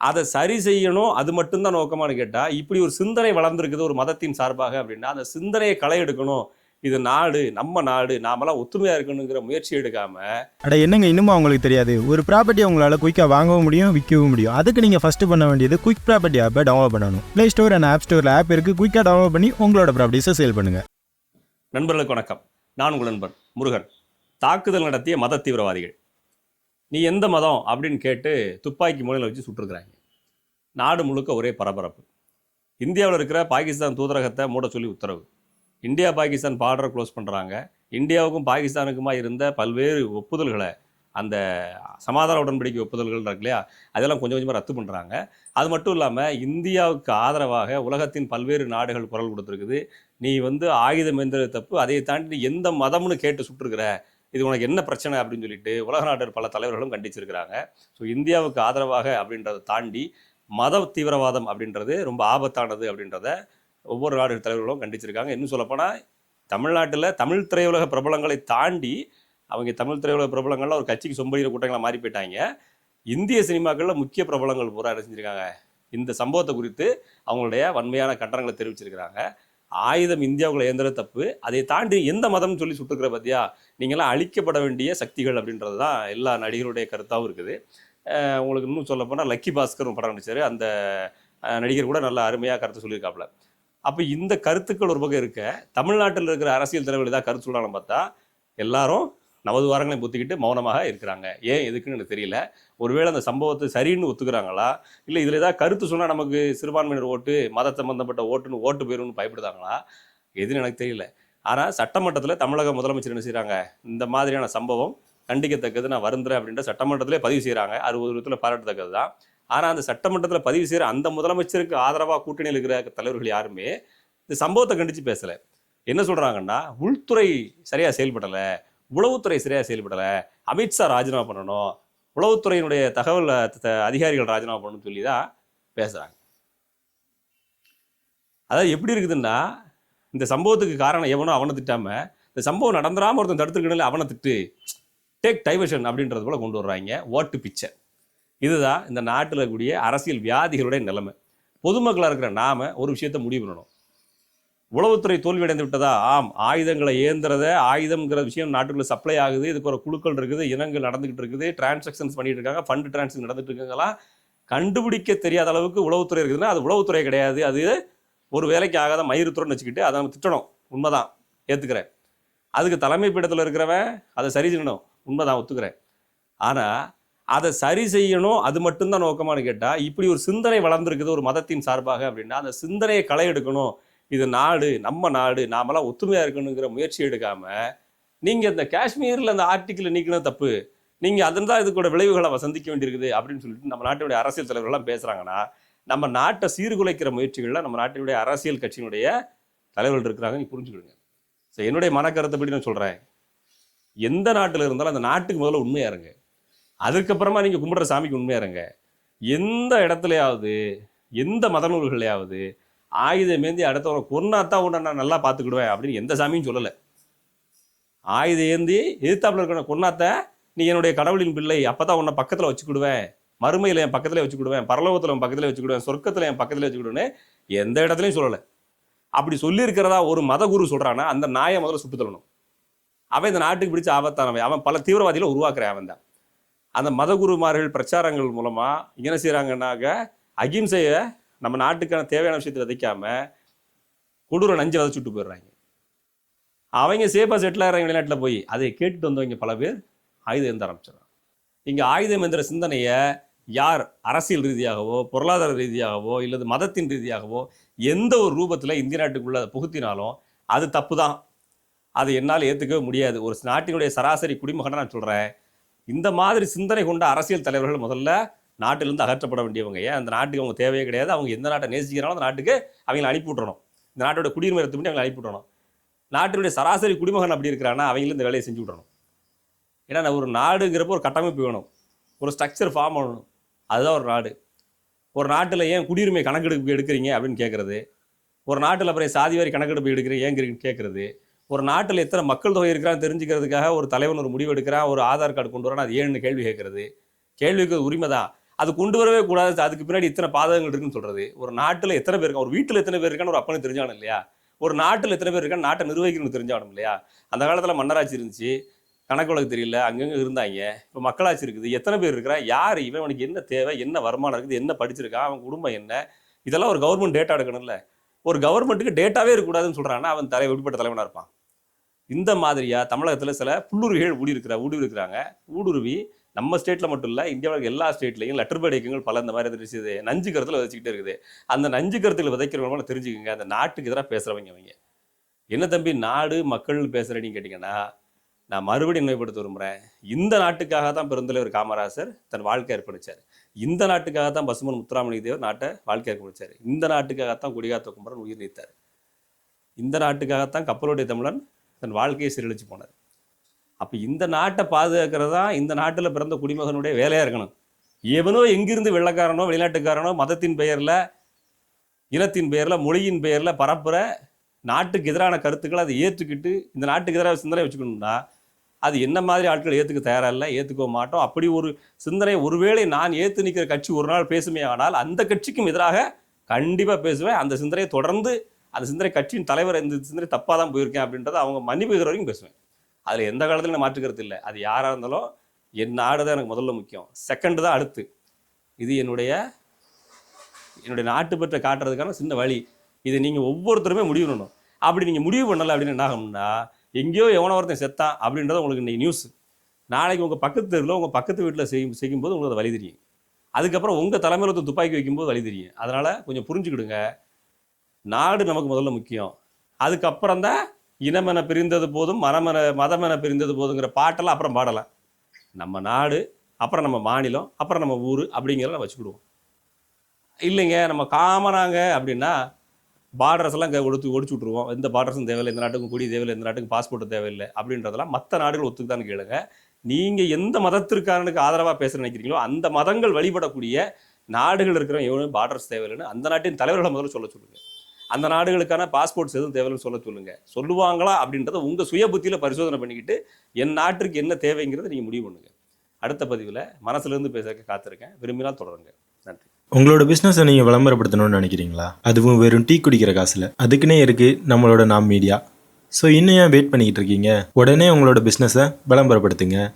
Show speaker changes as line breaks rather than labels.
அதை சரி செய்யணும் அது மட்டும்தான் நோக்கமானு கேட்டால் இப்படி ஒரு சிந்தனை வளர்ந்துருக்குது ஒரு மதத்தின் சார்பாக அப்படின்னா அந்த சிந்தனையை களை எடுக்கணும். இது நாடு நம்ம நாடு நாமெல்லாம் ஒத்துமையா இருக்கணுங்கிற முயற்சி எடுக்காம
அட என்னங்க இன்னும் அவங்களுக்கு தெரியாது? ஒரு ப்ராப்பர்ட்டி உங்களால் குயிக்காக வாங்கவும் முடியும் விற்கவும் முடியும். அதுக்கு நீங்கள் ஃபஸ்ட்டு பண்ண வேண்டியது குயிக் ப்ராப்பர்ட்டி ஆப்பை டவுன்லோட் பண்ணணும். ப்ளே ஸ்டோர் அண்ட் ஆப் ஸ்டோரில் ஆப் இருக்குது குயிக்காக டவுன்லோட் பண்ணி உங்களோட ப்ராப்பர்ட்டிஸை சேல் பண்ணுங்கள்
நண்பர்களுக்கு வணக்கம். நான் உங்கள் நண்பன் முருகன். தாக்குதல் நடத்திய மத தீவிரவாதிகள். நீ எந்த மதம் அப்படின்னு கேட்டு துப்பாக்கி மூலையில் வச்சு சுட்டுருக்குறாங்க. நாடு முழுக்க ஒரே பரபரப்பு. இந்தியாவில் இருக்கிற பாகிஸ்தான் தூதரகத்தை மூட சொல்லி உத்தரவு. இந்தியா பாகிஸ்தான் பார்டரை க்ளோஸ் பண்ணுறாங்க இந்தியாவுக்கும் பாகிஸ்தானுக்குமா இருந்த பல்வேறு ஒப்புதல்களை அந்த சமாதான உடன்படிக்கை ஒப்புதல்கள் இருக்கு இல்லையா? அதெல்லாம் கொஞ்சம் கொஞ்சமாக ரத்து பண்ணுறாங்க அது மட்டும் இல்லாமல் இந்தியாவுக்கு ஆதரவாக உலகத்தின் பல்வேறு நாடுகள் குரல் கொடுத்துருக்குது. நீ வந்து ஆயுதம் எந்திர தப்பு அதை தாண்டி நீ எந்த மதம்னு கேட்டு சுட்டுருக்கிற? இது உனக்கு என்ன பிரச்சனை அப்படின்னு சொல்லிட்டு உலக நாட்டு பல தலைவர்களும் கண்டிச்சிருக்கிறாங்க. ஸோ இந்தியாவுக்கு ஆதரவாக அப்படின்றத தாண்டி மத தீவிரவாதம் அப்படின்றது ரொம்ப ஆபத்தானது அப்படின்றத ஒவ்வொரு நாடு தலைவர்களும் கண்டிச்சிருக்காங்க. இன்னும் சொல்லப்போனால் தமிழ்நாட்டில் தமிழ் திரையுலக பிரபலங்களை தாண்டி அவங்க தமிழ் திரையுலக பிரபலங்கள்லாம் ஒரு கட்சிக்கு சொம்படிக்கிற கூட்டங்களை மாறி போயிட்டாங்க. இந்திய சினிமாக்களில் முக்கிய பிரபலங்கள் பூரா என்ன இந்த சம்பவத்தை குறித்து அவங்களுடைய வன்மையான கண்டனங்களை தெரிவிச்சிருக்கிறாங்க. ஆயுதம் இந்தியாவுக்குள்ள இயந்திர தப்பு. அதை தாண்டி எந்த மதம்னு சொல்லி சுட்டுக்கிற பத்தியா? நீங்களாம் அழிக்கப்பட வேண்டிய சக்திகள் அப்படின்றது தான் எல்லா நடிகருடைய கருத்தாகவும் இருக்குது. உங்களுக்கு இன்னும் சொல்ல போனால் லக்கி பாஸ்கர் படம் நடிச்சார். அந்த நடிகர் கூட நல்ல அருமையாக கருத்து சொல்லியிருக்காப்புல. அப்போ இந்த கருத்துக்கள் ஒரு பக்கம் இருக்க தமிழ்நாட்டில் இருக்கிற அரசியல் தலைவர்கள் ஏதாவது கருத்து சொல்லலாம்னு பார்த்தா எல்லாரும் நவதுவாரங்களையும் புத்திக்கிட்டு மௌனமாக இருக்கிறாங்க. ஏன் எதுக்குன்னு எனக்கு தெரியல. ஒருவேளை அந்த சம்பவத்தை சரின்னு ஒத்துக்கிறாங்களா? இல்லை இதில் ஏதாவது கருத்து சொன்னால் நமக்கு சிறுபான்மையினர் ஓட்டு மத சம்பந்தப்பட்ட ஓட்டுன்னு ஓட்டு போயிரும்னு பயப்படுதாங்களா? எதுன்னு எனக்கு தெரியல. ஆனால் சட்டமன்றத்தில் தமிழக முதலமைச்சர் என்ன செய்கிறாங்க? இந்த மாதிரியான சம்பவம் கண்டிக்கத்தக்கது நான் வருந்துறேன் அப்படின்ற சட்டமன்றத்திலே பதிவு செய்கிறாங்க. அறுபது விதத்தில் பாராட்டத்தக்கது தான். ஆனால் அந்த சட்டமன்றத்தில் பதிவு செய்கிற அந்த முதலமைச்சருக்கு ஆதரவாக கூட்டணியில் இருக்கிற தலைவர்கள் யாருமே இந்த சம்பவத்தை கண்டித்து பேசலை. என்ன சொல்கிறாங்கன்னா உள்துறை சரியாக செயல்படலை. உளவுத்துறை சரியாக செயல்படலை. அமித்ஷா ராஜினாமா பண்ணணும். உளவுத்துறையினுடைய தகவல் த- அதிகாரிகள் ராஜினாமா பண்ணணும்னு சொல்லி தான் பேசுகிறாங்க அதாவது எப்படி இருக்குதுன்னா இந்த சம்பவத்துக்கு காரணம் எவனோ அவனை திட்டாமல் இந்த சம்பவம் நடந்துடாமல் ஒருத்தன் தடுத்துருக்கணும் அவனை திட்டு டேக் டைவர்ஷன் அப்படின்றது போல கொண்டு வர்றாங்க. ஓட்டு பிச்சை இதுதான் இந்த நாட்டில் இருக்கக்கூடிய அரசியல் வியாதிகளுடைய நிலைமை. பொதுமக்களாக இருக்கிற நாம ஒரு விஷயத்தை முடிவு பண்ணணும். உளவுத்துறை தோல்வியடைந்து விட்டதா? ஆம் ஆயுதங்களை ஏந்திரத ஆயுதம்ங்கிற விஷயம் நாட்டுக்குள்ள சப்ளை ஆகுது இதுக்கு ஒரு குழுக்கள் இருக்குது இனங்கள் நடந்துகிட்டு இருக்குது டிரான்சாக்ஷன்ஸ் பண்ணிட்டு இருக்காங்க ஃபண்ட் டிரான்சாக்ஷன் நடந்துட்டு இருக்காங்களா? கண்டுபிடிக்க தெரியாத அளவுக்கு உளவுத்துறை இருக்குதுன்னா அது உளவுத்துறை கிடையாது. அது ஒரு வேலைக்கு ஆகாத மயிருத்துறைன்னு வச்சுக்கிட்டு அதை நம்ம திட்டணும். உண்மைதான். ஏற்றுக்கிறேன் அதுக்கு தலைமை பீடத்தில் இருக்கிறவன் அதை சரி செய்யணும். உண்மைதான் ஒத்துக்கிறேன். ஆனால் அதை சரி செய்யணும் அது மட்டும்தான் நோக்கமானு கேட்டால் இப்படி ஒரு சிந்தனை வளர்ந்துருக்குது ஒரு மதத்தின் சார்பாக அப்படின்னா அந்த சிந்தனையை களை எடுக்கணும். இது நாடு நம்ம நாடு நாமெல்லாம் ஒத்துமையாக இருக்கணுங்கிற முயற்சி எடுக்காமல் நீங்கள் இந்த காஷ்மீரில் அந்த ஆர்டிக்கிள் நீக்கணும் தப்பு. நீங்கள் அதன் தான் இதுக்கூட விளைவுகளை சந்திக்க வேண்டியிருக்குது அப்படின்னு சொல்லிட்டு நம்ம நாட்டினுடைய அரசியல் தலைவர்கள்லாம் பேசுகிறாங்கன்னா நம்ம நாட்டை சீர்குலைக்கிற முயற்சிகளில் நம்ம நாட்டினுடைய அரசியல் கட்சியினுடைய தலைவர்கள் இருக்கிறாங்க நீ புரிஞ்சுக்கிடுங்க ஸோ என்னுடைய மனக்கருத்தைப்படி நான் சொல்கிறேன் எந்த நாட்டில் இருந்தாலும் அந்த நாட்டுக்கு முதல்ல உண்மையாக இருங்க. அதுக்கப்புறமா நீங்கள் கும்பிட்ற சாமிக்கு உண்மையாக இருங்க. எந்த இடத்துலையாவது எந்த மத நூல்களையாவது ஆயுதம் ஏந்தி அடுத்தவரை கொன்னாத்தான் உன்னை நான் நல்லா பார்த்துக்கிடுவேன் அப்படின்னு எந்த சாமியும் சொல்லலை. ஆயுதம் ஏந்தி எதிர்த்தாப்புல இருக்கிற கொன்னாத்த நீ என்னுடைய கடவுளின் பிள்ளை அப்பதான் உன்னை பக்கத்தில் வச்சுக்கிடுவேன். மறுமையில் என் பக்கத்தில் வச்சுக்கிடுவேன். பரலோகத்தில் என் பக்கத்தில் வச்சுக்கிடுவேன். சொர்க்கத்தில் என் பக்கத்தில் வச்சுக்கிடுவேன்னு எந்த இடத்துலையும் சொல்லலை. அப்படி சொல்லியிருக்கிறதா ஒரு மதகுரு சொல்கிறான்னா அந்த நாயை முதல்ல சுட்டு தள்ளணும் அவன் இந்த நாட்டுக்கு பிடிச்ச ஆபத்தானவன். அவன் பல தீவிரவாதிகளை உருவாக்குறேன் அவன் தான். அந்த மதகுருமார்கள் பிரச்சாரங்கள் மூலமாக என்ன செய்கிறாங்கன்னாக்க அகிம்சையை நம்ம நாட்டுக்கான தேவையான விஷயத்தை விதைக்காம கொடூர நஞ்சு விதை சுட்டு போயிடுறாங்க. அவங்க சேஃபாக செட்டில் ஆகிறாங்க வெளிநாட்டில் போய் அதை கேட்டுட்டு வந்தவங்க பல பேர் ஆயுதம் எந்த ஆரம்பிச்சிடறாங்க. இங்கே ஆயுதம் எந்திர சிந்தனையை யார் அரசியல் ரீதியாகவோ பொருளாதார ரீதியாகவோ இல்லது மதத்தின் ரீதியாகவோ எந்த ஒரு ரூபத்தில் இந்திய நாட்டுக்குள்ளே அதை புகுத்தினாலும் அது தப்பு தான் அது என்னால் ஏற்றுக்கவே முடியாது. ஒரு நாட்டினுடைய சராசரி குடிமகனை நான் சொல்கிறேன் இந்த மாதிரி சிந்தனை கொண்ட அரசியல் தலைவர்கள் முதல்ல நாட்டிலிருந்து அகற்றப்பட வேண்டியவங்க. ஏன்? அந்த நாட்டுக்கு அவங்க தேவையே கிடையாது. அவங்க எந்த நாட்டை நேசிக்கிறாலும் அந்த நாட்டுக்கு அவங்களை அனுப்பி விட்றணும் இந்த நாட்டோட குடியுரிமை ரத்து பண்ணி அவங்களை அனுப்பி விட்றணும் நாட்டினுடைய சராசரி குடிமகன் அப்படி இருக்கிறான்னா அவங்களும் இந்த வேலையை செஞ்சு விட்றணும் ஏன்னா நான் ஒரு நாடுங்கிறப்போ ஒரு கட்டமைப்பு வேணும். ஒரு ஸ்ட்ரக்சர் ஃபார்ம் பண்ணணும் அதுதான் ஒரு நாடு. ஒரு நாட்டில் ஏன் குடியுரிமை கணக்கெடுப்பு எடுக்கிறீங்க அப்படின்னு கேட்குறது ஒரு நாட்டில் அப்புறம் சாதி வாரி கணக்கெடுப்பு எடுக்கிறீங்க ஏன் கேட்குறது ஒரு நாட்டில் எத்தனை மக்கள் தொகை இருக்கிறான்னு தெரிஞ்சுக்கிறதுக்காக ஒரு தலைவன் ஒரு முடிவு எடுக்கிறான் ஒரு ஆதார் கார்டு கொண்டு வரான் அது ஏன்னு கேள்வி கேட்குறது கேள்விக்கு உரிமை தான் அது கொண்டு வரவே கூடாது. அதுக்கு பின்னாடி இத்தனை பாதகங்கள் இருக்குன்னு சொல்றது. ஒரு நாட்டில் எத்தனை பேர் இருக்கா ஒரு வீட்டில் எத்தனை பேர் இருக்கான்னு ஒரு அப்பனுக்கு தெரிஞ்சானும் இல்லையா? ஒரு நாட்டில் எத்தனை பேர் இருக்கான்னு நாட்டை நிர்வகிக்கணும்னு தெரிஞ்சானும் இல்லையா? அந்த காலத்தில் மன்னராட்சி இருந்துச்சு. கணக்கு வழக்கு தெரியல. அங்கங்கே இருந்தாங்க. இப்போ மக்களாட்சி இருக்குது. எத்தனை பேர் இருக்கிறா யார்? இவன் அவனுக்கு என்ன தேவை? என்ன வருமானம் இருக்குது? என்ன படிச்சிருக்கான்? அவன் குடும்பம் என்ன? இதெல்லாம் ஒரு கவர்மெண்ட் டேட்டா எடுக்கணும்ல. ஒரு கவர்மெண்ட்டுக்கு டேட்டாவே இருக்கக்கூடாதுன்னு சொல்கிறான்னா அவன் தலை விடுபட்ட தலைவனாக இருப்பான். இந்த மாதிரியாக தமிழகத்தில் சில புல்லுருவிகள் ஊடி இருக்கிற ஊடுருவி இருக்கிறாங்க ஊடுருவி நம்ம ஸ்டேட்டில் மட்டும் இல்லை இந்தியாவில் எல்லா ஸ்டேட்லையும் லெட்டர் பேட் இயக்கங்கள் பல இந்த மாதிரி இருந்துச்சு. நஞ்சு கருத்தில் விதைச்சிக்கிட்டே இருக்குது. அந்த நஞ்சு கருத்தில் விதைக்கிறவங்க தெரிஞ்சுக்கங்க. அந்த நாட்டுக்கு எதிராக பேசுறவங்க அவங்க என்ன தம்பி நாடு மக்கள் பேசுகிறேன்னு கேட்டிங்கன்னா நான் மறுபடியும் நினைவுபடுத்த விரும்புகிறேன் இந்த நாட்டுக்காக தான் பெருந்தலைவர் காமராசர் தன் வாழ்க்கை அர்ப்பணிச்சார். இந்த நாட்டுக்காக தான் பசுமன் முத்துராமலிங்க தேவர் நாட்டை வாழ்க்கை அர்ப்பணிச்சார். இந்த நாட்டுக்காகத்தான் குடிகாத்த குமரன் உயிர் நீத்தார். இந்த நாட்டுக்காகத்தான் கப்பலோடைய தமிழன் தன் வாழ்க்கையை சீரழிச்சு போனார். அப்போ இந்த நாட்டை பாதுகாக்கிறது தான் இந்த நாட்டில் பிறந்த குடிமகனுடைய வேலையாக இருக்கணும். எவனோ எங்கிருந்து வெள்ளக்காரனோ வெளிநாட்டுக்காரனோ மதத்தின் பெயரில் இனத்தின் பெயரில் மொழியின் பெயரில் பரப்புகிற நாட்டுக்கு எதிரான கருத்துக்களை அதை ஏற்றுக்கிட்டு இந்த நாட்டுக்கு எதிராக சிந்தனை வச்சுக்கணும்னா அது என்ன மாதிரி ஆட்கள் ஏற்றுக்க தயாராக இல்லை ஏற்றுக்க மாட்டோம். அப்படி ஒரு சிந்தனை ஒருவேளை நான் ஏற்று நிற்கிற கட்சி ஒரு நாள் பேசுமே ஆனால் அந்த கட்சிக்கும் எதிராக கண்டிப்பாக பேசுவேன். அந்த சிந்தனையை தொடர்ந்து அந்த சிந்தனை கட்சியின் தலைவர் இந்த சிந்தனை தப்பாக தான் போயிருக்கேன் அப்படின்றத அவங்க மன்னிப்பு வரைக்கும் பேசுவேன். அதில் எந்த காலத்துலையும் நான் மாற்றுக்கிறது இல்லை. அது யாராக இருந்தாலும் என் நாடு தான் எனக்கு முதல்ல முக்கியம். செகண்டு தான் அடுத்து. இது என்னுடைய என்னுடைய நாட்டு பற்றை காட்டுறதுக்கான சின்ன வழி. இதை நீங்கள் ஒவ்வொருத்தருமே முடிவு பண்ணணும். அப்படி நீங்கள் முடிவு பண்ணலை அப்படின்னு என்ன ஆகும்னா எங்கேயோ எவனோ ஒருத்தன் செத்தான் அப்படின்றது உங்களுக்கு இன்னைக்கு நியூஸ் நாளைக்கு உங்கள் பக்கத்து தெருவில் உங்கள் பக்கத்து வீட்டில் செய்யும் செய்யும்போது உங்களுக்கு அது வழி தெரியும். அதுக்கப்புறம் உங்கள் தலைமையில் ஒருத்தர் துப்பாக்கி வைக்கும்போது வழி தெரியும். அதனால் கொஞ்சம் புரிஞ்சுக்கிடுங்க. நாடு நமக்கு முதல்ல முக்கியம். அதுக்கப்புறம் தான் இனமென பிரிந்தது போதும் மரமென மதமென பிரிந்தது போதுங்கிற பாட்டெல்லாம் அப்புறம் பாடலாம். நம்ம நாடு அப்புறம் நம்ம மாநிலம் அப்புறம் நம்ம ஊர் அப்படிங்கிறத வச்சுக்கிடுவோம். இல்லைங்க நம்ம காமனாங்க அப்படின்னா பார்டர்ஸ் எல்லாம் இங்கே ஒடுத்து ஒடிச்சு விட்ருவோம் எந்த பார்டர்ஸும் தேவையில்லை இந்த நாட்டுக்கும் குடி தேவையில்லை இந்த நாட்டுக்கும் பாஸ்போர்ட் தேவையில்லை அப்படின்றதெல்லாம் மற்ற நாடுகள் ஒத்துக்குதான்னு கேளுங்க. நீங்கள் எந்த மதத்திற்காரனுக்கு ஆதரவாக பேச நினைக்கிறீங்களோ அந்த மதங்கள் வழிபடக்கூடிய நாடுகள் இருக்கிற எவ்வளோ பார்டர்ஸ் தேவையில்லைன்னு அந்த நாட்டின் தலைவர்களை முதல்ல சொல்ல சொல்லுங்கள் அந்த நாடுகளுக்கான பாஸ்போர்ட்ஸ் எதுவும் தேவையில்லைன்னு சொல்ல சொல்லுங்க. சொல்லுவாங்களா அப்படின்றத உங்கள் சுய புத்தியில் பரிசோதனை பண்ணிக்கிட்டு என் நாட்டிற்கு என்ன தேவைங்கிறத நீங்கள் முடிவு பண்ணுங்க. அடுத்த பதிவில் மனசுலேருந்து பேசுறதுக்கு காத்திருக்கேன். விரும்பினால் தொடருங்க. நன்றி.
உங்களோட பிஸ்னஸை நீங்கள் விளம்பரப்படுத்தணும்னு நினைக்கிறீங்களா? அதுவும் வெறும் டீ குடிக்கிற காசில். அதுக்குன்னே இருக்குது நம்மளோட நாம் மீடியா ஸோ இன்னும் ஏன் வெயிட் பண்ணிக்கிட்டு இருக்கீங்க? உடனே உங்களோட பிஸ்னஸை விளம்பரப்படுத்துங்க.